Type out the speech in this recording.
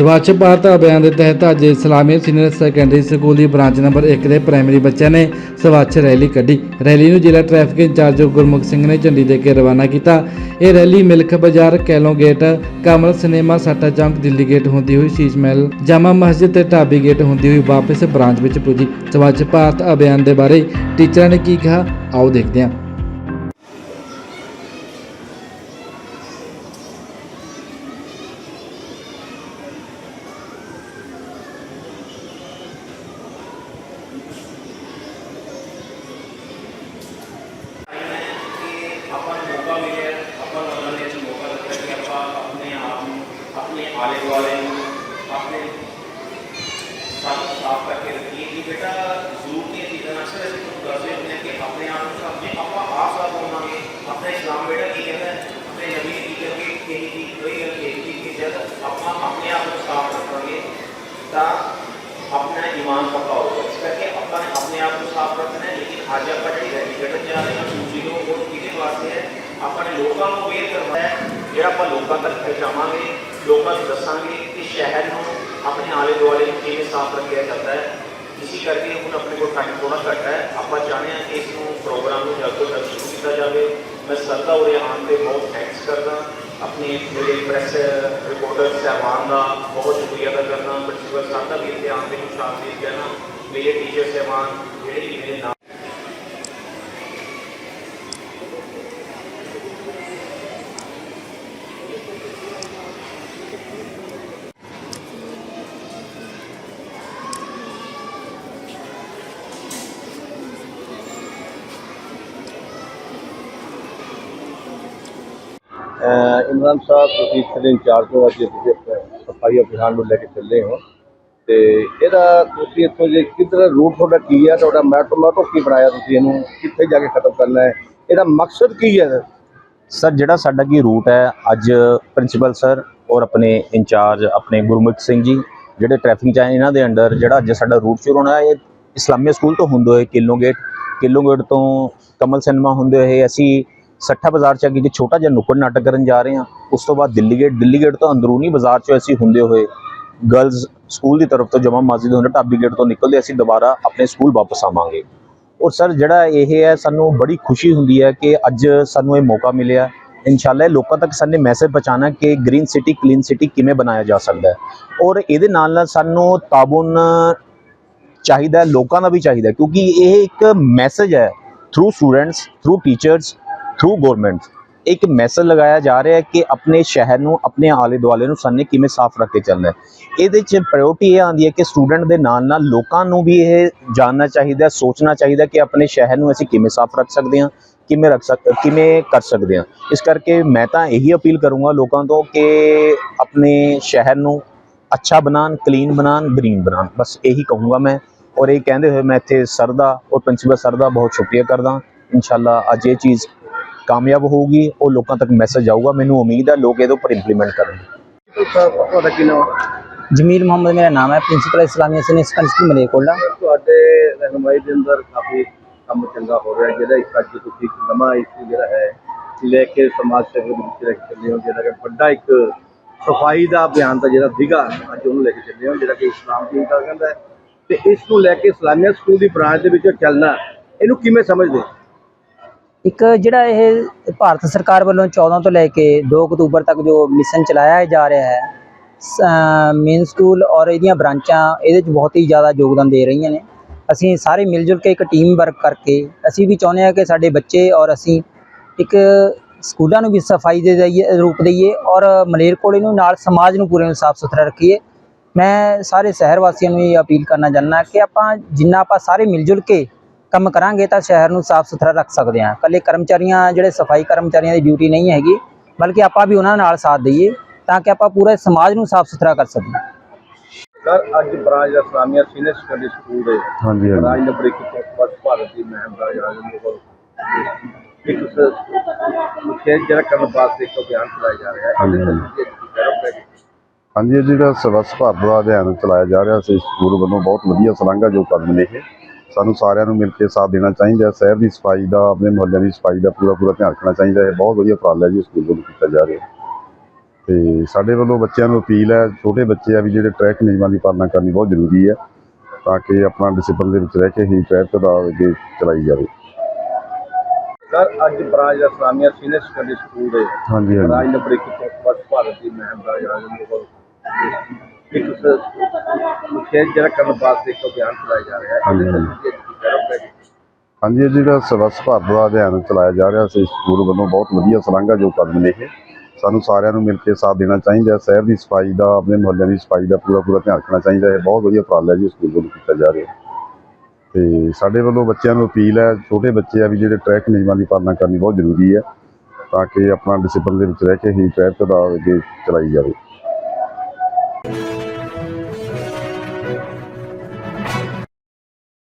ਸਵੱਛ ਭਾਰਤ ਅਭਿਆਨ ਦੇ ਤਹਿਤ ਅੱਜ ਇਸਲਾਮੀ ਸੀਨੀਅਰ ਸੈਕੰਡਰੀ ਸਕੂਲ ਦੀ ਬ੍ਰਾਂਚ ਨੰਬਰ 1 ਦੇ ਪ੍ਰਾਇਮਰੀ ਬੱਚਿਆਂ ਨੇ ਸਵੱਛ ਰੈਲੀ ਕੱਢੀ। ਰੈਲੀ ਨੂੰ ਜ਼ਿਲ੍ਹਾ ਟ੍ਰੈਫਿਕ ਇੰਚਾਰਜ ਗੁਰਮੁਖ ਸਿੰਘ ਨੇ ਝੰਡੀ ਦੇ ਕੇ ਰਵਾਨਾ ਕੀਤਾ। ਇਹ ਰੈਲੀ ਮਿਲਖ ਬਾਜ਼ਾਰ, ਕੈਲੋਂ ਗੇਟ, ਕਮਲ ਸਿਨੇਮਾ, ਸਾਟਾ ਚੌਂਕ, ਦਿੱਲੀ ਗੇਟ ਹੁੰਦੀ ਹੋਈ ਸ਼ੀਸ਼ ਮਹਿਲ, ਜਾਮਾ ਮਸਜਿਦ ਤੇ ਢਾਬੀ ਗੇਟ ਹੁੰਦੀ ਹੋਈ ਵਾਪਸ ਬ੍ਰਾਂਚ ਵਿੱਚ ਪੁੱਜੀ। ਸਵੱਛ ਭਾਰਤ ਅਭਿਆਨ ਦੇ ਬਾਰੇ ਟੀਚਰਾਂ ਨੇ ਕੀ ਕਿਹਾ? ਆਓ ਦੇਖਦੇ ਹਾਂ। ਆਪਣੇ ਆਲੇ ਦੁਆਲੇ ਨੂੰ ਆਪਣੇ ਸਾਫ਼ ਸਾਫ਼ ਕਰਕੇ ਰੱਖੀਏ ਕਿ ਬੇਟਾ ਜ਼ਰੂਰ ਦੀਆਂ ਚੀਜ਼ਾਂ ਨਾਲ ਅਕਸਰ ਅਸੀਂ ਤੁਹਾਨੂੰ ਦੱਸਦੇ ਹੁੰਦੇ ਹਾਂ ਕਿ ਆਪਣੇ ਆਪ ਨੂੰ ਆਪਣੇ ਆਪਾਂ ਆਪ ਸਾਫ਼ ਹੋਵਾਂਗੇ ਆਪਣਾ ਇਸਲਾਮ ਬੇਟਾ ਕੀ ਕਹਿੰਦਾ ਹੈ ਆਪਣੇ ਨਬੀ ਕੀ ਕਹਿੰਦੇ ਕਿ ਇਹ ਚੀਜ਼ ਕੋਈ ਗੱਲ ਇਹ ਚੀਜ਼ ਕਿ ਜਦ ਆਪਾਂ ਆਪਣੇ ਆਪ ਨੂੰ ਸਾਫ਼ ਰੱਖਾਂਗੇ ਤਾਂ ਆਪਣਾ ਈਮਾਨ ਪੱਕਾ ਹੋਊਗਾ ਇਸ ਕਰਕੇ ਆਪਾਂ ਨੇ ਆਪਣੇ ਆਪ ਨੂੰ ਸਾਫ਼ ਰੱਖਣਾ ਹੈ ਲੇਕਿਨ ਅੱਜ ਆਪਾਂ ਜਿਹੜੀ ਰੈਲੀ ਕੱਢਣ ਜਾ ਰਹੇ ਹਾਂ ਦੂਜੀ ਨੂੰ ਉਹ ਜਿਹੜਾ ਆਪਾਂ ਲੋਕਾਂ ਤੱਕ ਪਹੁੰਚਾਵਾਂਗੇ, ਲੋਕਾਂ ਨੂੰ ਦੱਸਾਂਗੇ ਕਿ ਸ਼ਹਿਰ ਨੂੰ ਆਪਣੇ ਆਲੇ ਦੁਆਲੇ ਨੂੰ ਕਿਵੇਂ ਸਾਫ਼ ਰੱਖਿਆ ਜਾਂਦਾ ਹੈ। ਇਸੇ ਕਰਕੇ ਹੁਣ ਆਪਣੇ ਕੋਲ ਟਾਈਮ ਥੋੜਾ ਘੱਟ ਹੈ। ਆਪਾਂ ਚਾਹੁੰਦੇ ਹਾਂ ਕਿ ਇਸ ਨੂੰ ਪ੍ਰੋਗਰਾਮ ਨੂੰ ਜਲਦ ਤੋਂ ਜਲਦ ਸ਼ੁਰੂ ਕੀਤਾ ਜਾਵੇ। ਮੈਂ ਸਰ ਦਾ ਉਰੇ ਆਉਣ ਤੇ ਬਹੁਤ ਥੈਂਕਸ ਕਰਦਾ। ਆਪਣੇ ਮੇਰੇ ਪ੍ਰੈਸ ਰਿਪੋਰਟਰ ਸਹਿਬਾਨ ਦਾ ਬਹੁਤ ਸ਼ੁਕਰੀਆ ਅਦਾ ਕਰਦਾ। ਪ੍ਰਿੰਸੀਪਲ ਸਾਹਿਬ ਦਾ ਵੀ ਇੱਥੇ ਆਉਣ ਤੇ ਕੁਛ ਕਹਿਣਾ। ਮੇਰੇ ਟੀਚਰ ਸਹਿਬਾਨ, ਜਿਹੜੇ ਮੇਰੇ ਨਾਲ ਇਮਰਾਨ ਸਾਹਿਬ, ਤੁਸੀਂ ਇੱਥੇ ਦੇ ਇੰਚਾਰਜ ਹੋ, ਅੱਜ ਤੁਸੀਂ ਸਫ਼ਾਈ ਅਭਿਆਨ ਨੂੰ ਲੈ ਕੇ ਚੱਲੇ ਹੋ। ਤੇ ਇਹਦਾ ਤੁਸੀਂ ਇੱਥੋਂ ਜੇ ਕਿੱਧਰ ਰੂਟ ਤੁਹਾਡਾ ਕੀ ਹੈ ਤੁਹਾਡਾ ਮੈਟੋ ਮੈਟੋ ਕੀ ਬਣਾਇਆ ਤੁਸੀਂ ਇਹਨੂੰ, ਕਿੱਥੇ ਜਾ ਕੇ ਖਤਮ ਕਰਨਾ ਹੈ? ਇਹਦਾ ਮਕਸਦ ਕੀ ਹੈ? ਸਰ, ਜਿਹੜਾ ਸਾਡਾ ਕੀ ਰੂਟ ਹੈ, ਅੱਜ ਪ੍ਰਿੰਸੀਪਲ ਸਰ ਔਰ ਆਪਣੇ ਇੰਚਾਰਜ, ਆਪਣੇ ਗੁਰਮੁਖ ਸਿੰਘ ਜੀ, ਜਿਹੜੇ ਟ੍ਰੈਫਿਕ ਚ ਇਹਨਾਂ ਦੇ ਅੰਡਰ, ਜਿਹੜਾ ਅੱਜ ਸਾਡਾ ਰੂਟ ਸ਼ੁਰੂ ਹੋਣਾ ਹੈ, ਇਹ ਇਸਲਾਮੀਆ ਸਕੂਲ ਤੋਂ ਹੁੰਦੇ ਹੋਏ ਕਿਲੋ ਗੇਟ ਕਿਲੋ ਗੇਟ ਤੋਂ ਕਮਲ ਸਿਨੇਮਾ ਹੁੰਦੇ ਹੋਏ ਅਸੀਂ ਸੱਠਾ ਬਾਜ਼ਾਰ ਚ ਅੱਗੇ ਇੱਕ ਛੋਟਾ ਜਿਹਾ ਨੁੱਕੜ ਨਾਟਕ ਕਰਨ ਜਾ ਰਹੇ ਹਾਂ। ਉਸ ਤੋਂ ਬਾਅਦ ਦਿੱਲੀ ਗੇਟ ਦਿੱਲੀ ਗੇਟ ਤੋਂ ਅੰਦਰੂਨੀ ਬਾਜ਼ਾਰ ਚੋਂ ਅਸੀਂ ਹੁੰਦੇ ਹੋਏ ਗਰਲਜ਼ ਸਕੂਲ ਦੀ ਤਰਫ ਤੋਂ ਜਮਾ ਮਸਜਿਦ ਹੁੰਦੇ ਢਾਬੀ ਗੇਟ ਤੋਂ ਨਿਕਲਦੇ ਅਸੀਂ ਦੁਬਾਰਾ ਆਪਣੇ ਸਕੂਲ ਵਾਪਸ ਆਵਾਂਗੇ। ਔਰ ਸਰ ਜਿਹੜਾ ਇਹ ਹੈ, ਸਾਨੂੰ ਬੜੀ ਖੁਸ਼ੀ ਹੁੰਦੀ ਹੈ ਕਿ ਅੱਜ ਸਾਨੂੰ ਇਹ ਮੌਕਾ ਮਿਲਿਆ। ਇਨਸ਼ਾਅੱਲਾ ਇਹ ਲੋਕਾਂ ਤੱਕ ਸਾਨੇ ਮੈਸੇਜ ਪਹੁੰਚਾਉਣਾ ਕਿ ਗ੍ਰੀਨ ਸਿਟੀ ਕਲੀਨ ਸਿਟੀ ਕਿਵੇਂ ਬਣਾਇਆ ਜਾ ਸਕਦਾ ਹੈ। ਔਰ ਇਹਦੇ ਨਾਲ ਨਾਲ ਸਾਨੂੰ ਤਾਬਨ ਚਾਹੀਦਾ ਲੋਕਾਂ ਦਾ ਵੀ ਚਾਹੀਦਾ ਕਿਉਂਕਿ ਇਹ ਇੱਕ ਮੈਸੇਜ ਹੈ through students through teachers through government ਇੱਕ ਮੈਸੇਜ ਲਗਾਇਆ ਜਾ ਰਿਹਾ ਹੈ ਕਿ ਆਪਣੇ ਸ਼ਹਿਰ ਨੂੰ, ਆਪਣੇ ਆਲੇ ਦੁਆਲੇ ਨੂੰ ਸਾਨੇ ਕਿਵੇਂ ਸਾਫ਼ ਰੱਖ ਕੇ ਚੱਲਣਾ ਹੈ। ਇਹਦੇ 'ਚ ਪ੍ਰਾਇੋਰਟੀ ਇਹ ਆਉਂਦੀ ਹੈ ਕਿ ਸਟੂਡੈਂਟ ਦੇ ਨਾਲ ਨਾਲ ਲੋਕਾਂ ਨੂੰ ਵੀ ਇਹ ਜਾਣਨਾ ਚਾਹੀਦਾ ਸੋਚਣਾ ਚਾਹੀਦਾ ਕਿ ਆਪਣੇ ਸ਼ਹਿਰ ਨੂੰ ਅਸੀਂ ਕਿਵੇਂ ਸਾਫ਼ ਰੱਖ ਸਕਦੇ ਹਾਂ, ਕਿਵੇਂ ਰੱਖ ਸਕ, ਕਿਵੇਂ ਕਰ ਸਕਦੇ ਹਾਂ। ਇਸ ਕਰਕੇ ਮੈਂ ਤਾਂ ਇਹੀ ਅਪੀਲ ਕਰੂੰਗਾ ਲੋਕਾਂ ਤੋਂ ਕਿ ਆਪਣੇ ਸ਼ਹਿਰ ਨੂੰ ਅੱਛਾ ਬਣਾਉਣ ਕਲੀਨ ਬਣਾਉਣ ਗ੍ਰੀਨ ਬਣਾਉਣ। ਬਸ ਇਹੀ ਕਹੂੰਗਾ ਮੈਂ। ਔਰ ਇਹ ਕਹਿੰਦੇ ਹੋਏ ਮੈਂ ਇੱਥੇ ਸਰ ਦਾ ਔਰ ਪ੍ਰਿੰਸੀਪਲ ਸਰ ਦਾ ਬਹੁਤ ਸ਼ੁਕਰੀਆ ਕਰਦਾ। ਇਨਸ਼ਾਅੱਲਾ ਅੱਜ ਇਹ ਚੀਜ਼ ਕਾਮਯਾਬ ਹੋਊਗੀ ਉਹ ਲੋਕਾਂ ਤੱਕ ਮੈਸੇਜ ਜਾਊਗਾ ਮੈਨੂੰ ਉਮੀਦ ਹੈ ਲੋਕ ਇਹਦੇ ਉੱਪਰ ਇੰਪਲੀਮੈਂਟ ਕਰਨਗੇ। ਸਾਹਿਬ ਤੁਹਾਡਾ ਕੀ ਨਾਮ ਹੈ? ਜਮੀਲ ਮੁਹੰਮਦ ਮੇਰਾ ਨਾਮ ਹੈ principal Islamia senior secondary school Malerkotla ਤੁਹਾਡੇ ਰਹਿਨਮਾਈ ਦੇ ਅੰਦਰ ਕਾਫੀ ਕੰਮ ਚੰਗਾ ਹੋ ਰਿਹਾ ਜਿਹੜਾ ਇੱਕ ਅੱਜ ਤੁਸੀਂ ਇੱਕ ਨਵਾਂ ਇਸ਼ੂ ਜਿਹੜਾ ਹੈ ਲੈ ਕੇ ਸਮਾਜ ਸੇਵਾ ਦੇ ਵਿੱਚ ਲੈ ਕੇ ਚੱਲੇ ਹੋ ਜਿਹੜਾ ਕਿ ਵੱਡਾ ਇੱਕ ਸਫ਼ਾਈ ਦਾ ਅਭਿਆਨ ਦਾ ਜਿਹੜਾ ਸੀਗਾ ਅੱਜ ਉਹਨੂੰ ਲੈ ਕੇ ਚੱਲੇ ਹੋ ਜਿਹੜਾ ਕਿ ਇਸਲਾਮ ਦੀ ਗੱਲ ਕਹਿੰਦਾ ਹੈ। ਤੇ ਇਸ ਨੂੰ ਲੈ ਕੇ ਇਸਲਾਮੀਆ ਸਕੂਲ ਦੀ ਬ੍ਰਾਂਚ ਦੇ ਵਿੱਚ ਚੱਲਣਾ ਇਹਨੂੰ ਕਿਵੇਂ ਸਮਝਦੇ? ਇੱਕ ਜਿਹੜਾ ਇਹ ਭਾਰਤ ਸਰਕਾਰ ਵੱਲੋਂ 14 ਤੋਂ ਲੈ ਕੇ 2 ਅਕਤੂਬਰ ਤੱਕ ਜੋ ਮਿਸ਼ਨ ਚਲਾਇਆ ਜਾ ਰਿਹਾ ਹੈ ਮੇਨ ਸਕੂਲ ਔਰ ਇਹਦੀਆਂ ਬ੍ਰਾਂਚਾਂ, ਇਹਦੇ 'ਚ ਬਹੁਤ ਹੀ ਜ਼ਿਆਦਾ ਯੋਗਦਾਨ ਦੇ ਰਹੀਆਂ ਨੇ। ਅਸੀਂ ਸਾਰੇ ਮਿਲ ਜੁਲ ਕੇ ਇੱਕ ਟੀਮ ਵਰਕ ਕਰਕੇ ਅਸੀਂ ਵੀ ਚਾਹੁੰਦੇ ਹਾਂ ਕਿ ਸਾਡੇ ਬੱਚੇ ਔਰ ਅਸੀਂ ਇੱਕ ਸਕੂਲਾਂ ਨੂੰ ਵੀ ਸਫ਼ਾਈ ਦੇ ਦਈਏ, ਰੂਪ ਦਈਏ ਔਰ ਮਲੇਰਕੋਟਲੇ ਨੂੰ ਨਾਲ ਸਮਾਜ ਨੂੰ ਪੂਰੇ ਨੂੰ ਸਾਫ਼ ਸੁਥਰਾ ਰੱਖੀਏ। ਮੈਂ ਸਾਰੇ ਸ਼ਹਿਰ ਵਾਸੀਆਂ ਨੂੰ ਇਹ ਅਪੀਲ ਕਰਨਾ ਚਾਹੁੰਦਾ ਕਿ ਆਪਾਂ ਜਿੰਨਾ ਆਪਾਂ ਸਾਰੇ ਮਿਲ ਜੁਲ ਕੇ ਕੰਮ ਕਰਾਂਗੇ ਤਾਂ ਸ਼ਹਿਰ ਨੂੰ ਸਾਫ਼ ਸੁਥਰਾ ਰੱਖ ਸਕਦੇ ਹਾਂ। ਇਕੱਲੇ ਕਰਮਚਾਰੀਆਂ ਜਿਹੜੇ ਸਫ਼ਾਈ ਕਰਮਚਾਰੀਆਂ ਦੀ ਡਿਊਟੀ ਨਹੀਂ ਹੈਗੀ ਬਲਕਿ ਆਪਾਂ ਵੀ ਉਹਨਾਂ ਨਾਲ ਸਾਥ ਦਈਏ ਤਾਂ ਕਿ ਆਪਾਂ ਪੂਰੇ ਸਮਾਜ ਨੂੰ ਸਾਫ਼ ਸੁਥਰਾ ਕਰ ਸਕੀਏ। ਸਰ ਅੱਜ ਬ੍ਰਾਂਚ ਦਾ ਇਸਲਾਮੀਆ ਸੀਨੀਅਰ ਸੈਕੰਡਰੀ ਸਕੂਲ ਦੇ ਹਾਂਜੀ ਬ੍ਰਾਂਚ ਨੰਬਰ 1 ਤੋਂ ਸਵੱਛ ਭਾਰਤ ਦੀ ਮਹਿਮ ਦਾ ਜਿਹੜਾ ਉਹ ਇੱਕ ਵਿਸ਼ੇਸ਼ ਜਿਹੜਾ ਕਰਨ ਵਾਸਤੇ ਇੱਕ ਅਭਿਆਨ ਚਲਾਇਆ ਜਾ ਰਿਹਾ ਹੈ। ਹਾਂਜੀ, ਹਾਂਜੀ। ਹਾਂਜੀ ਇਹ ਜਿਹੜਾ ਸਵੱਛ ਭਾਰਤ ਦਾ ਅਭਿਆਨ ਚਲਾਇਆ ਜਾ ਰਿਹਾ ਸੀ ਸਕੂਲ ਵੱਲੋਂ ਬਹੁਤ ਵਧੀਆ ਸਲਾਘਾ ਜੋ ਕਦਮ ਨੇ। ਇਹ ਸਾਨੂੰ ਸਾਰਿਆਂ ਨੂੰ ਮਿਲ ਕੇ ਸਾਥ ਦੇਣਾ ਚਾਹੀਦਾ ਸ਼ਹਿਰ ਦੀ ਸਫ਼ਾਈ ਦਾ ਆਪਣੇ ਮੁਹੱਲਿਆਂ ਦੀ ਸਫ਼ਾਈ ਦਾ ਪੂਰਾ ਪੂਰਾ ਧਿਆਨ ਰੱਖਣਾ ਚਾਹੀਦਾ ਹੈ। ਬਹੁਤ ਵਧੀਆ ਉਪਰਾਲਾ ਜੀ ਸਕੂਲ ਵੱਲੋਂ ਕੀਤਾ ਜਾ ਰਿਹਾ ਤੇ ਸਾਡੇ ਵੱਲੋਂ ਬੱਚਿਆਂ ਨੂੰ ਅਪੀਲ ਹੈ ਛੋਟੇ ਬੱਚੇ ਆ ਵੀ ਜਿਹੜੇ ਟ੍ਰੈਫਿਕ ਨਿਯਮਾਂ ਦੀ ਪਾਲਣਾ ਕਰਨੀ ਬਹੁਤ ਜ਼ਰੂਰੀ ਹੈ ਤਾਂ ਕਿ ਆਪਣਾ ਡਿਸਪਲਿਨ ਦੇ ਵਿੱਚ ਰਹਿ ਕੇ ਹੀ ਟ੍ਰੈਫਿਕ ਦਾ ਅੱਗੇ ਚਲਾਈ ਜਾਵੇ। ਸਰ ਅੱਜ ਬਰਾਜ ਦਾ ਇਸਲਾਮੀਆ ਸੀਨੀਅਰ ਸੈਕੰਡਰੀ ਸਕੂਲ ਦੇ ਹਾਂਜੀ ਹਾਂਜੀ। ਨੰਬਰ 1 ਤੋਂ ਭਾਰਤ ਦੀ ਮੁਹਿੰਮ ਦਾ ਆਯੋਜਨ ਇੱਕ ਜਿਹੜਾ ਚਲਾਇਆ ਜਾ ਰਿਹਾ ਹਾਂਜੀ, ਹਾਂਜੀ। ਹਾਂਜੀ ਇਹ ਜਿਹੜਾ ਸਵੱਛ ਭਾਰਤ ਦਾ ਅਭਿਆਨ ਚਲਾਇਆ ਜਾ ਰਿਹਾ ਸੀ ਸਕੂਲ ਵੱਲੋਂ ਬਹੁਤ ਵਧੀਆ ਸਲਾਘਾ ਜੋ ਕਦਮ ਨੇ ਇਹ ਸਾਨੂੰ ਸਾਰਿਆਂ ਨੂੰ ਮਿਲ ਕੇ ਸਾਥ ਦੇਣਾ ਚਾਹੀਦਾ ਹੈ ਸ਼ਹਿਰ ਦੀ ਸਫ਼ਾਈ ਦਾ ਆਪਣੇ ਮੁਹੱਲਿਆਂ ਦੀ ਸਫ਼ਾਈ ਦਾ ਪੂਰਾ ਪੂਰਾ ਧਿਆਨ ਰੱਖਣਾ ਚਾਹੀਦਾ ਹੈ। ਬਹੁਤ ਵਧੀਆ ਉਪਰਾਲਾ ਜੀ ਸਕੂਲ ਵੱਲੋਂ ਕੀਤਾ ਜਾ ਰਿਹਾ ਤੇ ਸਾਡੇ ਵੱਲੋਂ ਬੱਚਿਆਂ ਨੂੰ ਅਪੀਲ ਹੈ ਛੋਟੇ ਬੱਚੇ ਆ ਵੀ ਜਿਹੜੇ ਟ੍ਰੈਫਿਕ ਨਿਯਮਾਂ ਦੀ ਪਾਲਣਾ ਕਰਨੀ ਬਹੁਤ ਜ਼ਰੂਰੀ ਹੈ ਤਾਂ ਕਿ ਆਪਣਾ ਡਿਸਪਲਿਨ ਦੇ ਵਿੱਚ ਰਹਿ ਕੇ ਹੀ ਟ੍ਰੈਫਿਕ ਦਾ ਅੱਗੇ ਚਲਾਈ ਜਾਵੇ।